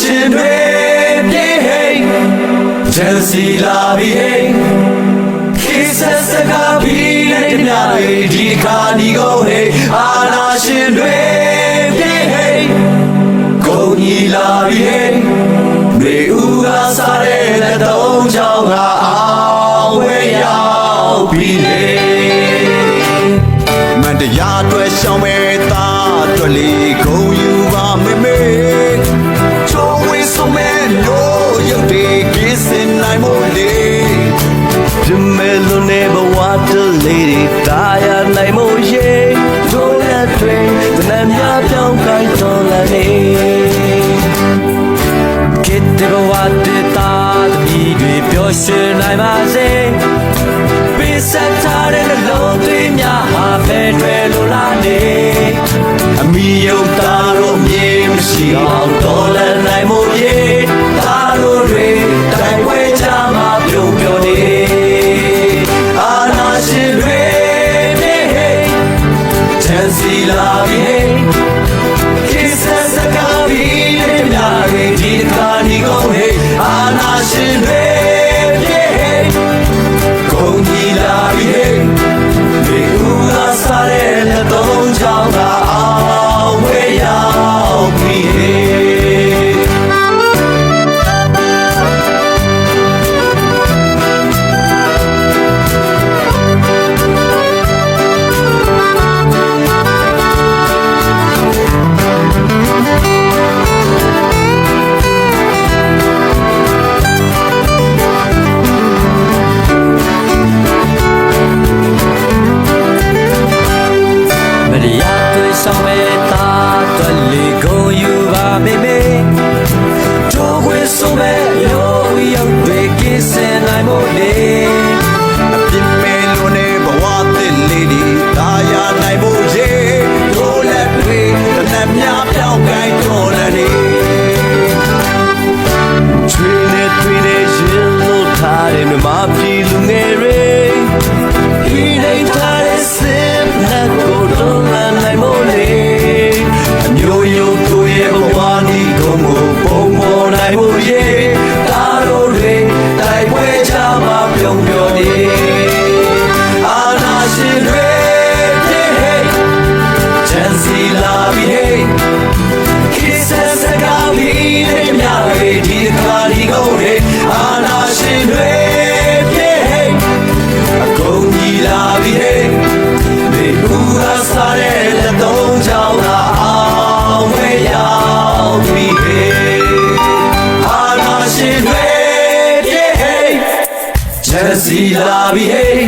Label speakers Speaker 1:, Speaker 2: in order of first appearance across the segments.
Speaker 1: ရှင်တွေပြေဟိတ်ဂျန်စီလာပြီဟိတ်ခေတ်ဆက်စကားပြီးတဲ့မြတွေဒီခါနီကိုဟိတ်အာနာရှင်တွေပြေဟိတ်ကိုကြီးလာပြီဟိတ်မေဦးကစားတဲ့လက်သုံးချောင်းကအောင်ဝဲရောက်ပြီလေ
Speaker 2: မန်တရားအတွက်ရှောင်းမဲ့သားအတွက်လေး လေးတွေ
Speaker 1: တာယာနိုင်မို့ရေတို့လက်တွေတနမ်းများပြောင်းကိုင်းတော်လာနေကိတ္တဘဝတတာတမီတွေပျော်ရွှင်နိုင်ပါစေပေးဆက်ထားတဲ့နှလုံးသွေးများဟာဖဲတွေလိုလားနေအမိယုံသားတို့မြေမရှိအောင် စီလာပြီဟေး Kiss us a coffee နဲ့မြရီဒီခါနီကိုဟေးအာနာရှင်တွေ တာတော်လေးကိုယူပါမေမေတို့ဝဲဆုံးမဲ့ရောရောက်တွေကိစင်နိုင်မို့လေ
Speaker 2: အပြစ်မဲ့လို့နေဘဝသစ်လေးဒီတာယာနိုင်ဖို့ရေတို့လက်တွေတနက်များပြောင်းကိုင်းတော်လည်းနေ
Speaker 1: ချွေနဲ့ထွေနဲ့ရင်လို့ထားတဲ့မြမပြ ချက်စီလာပြီဟေး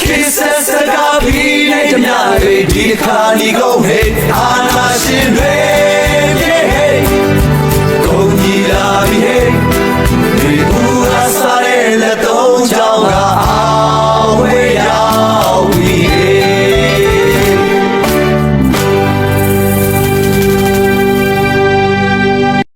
Speaker 1: Kiss us a coffee နဲ့မြရီဒီခါဒီကိုဟေးအာနာရှင်တွေ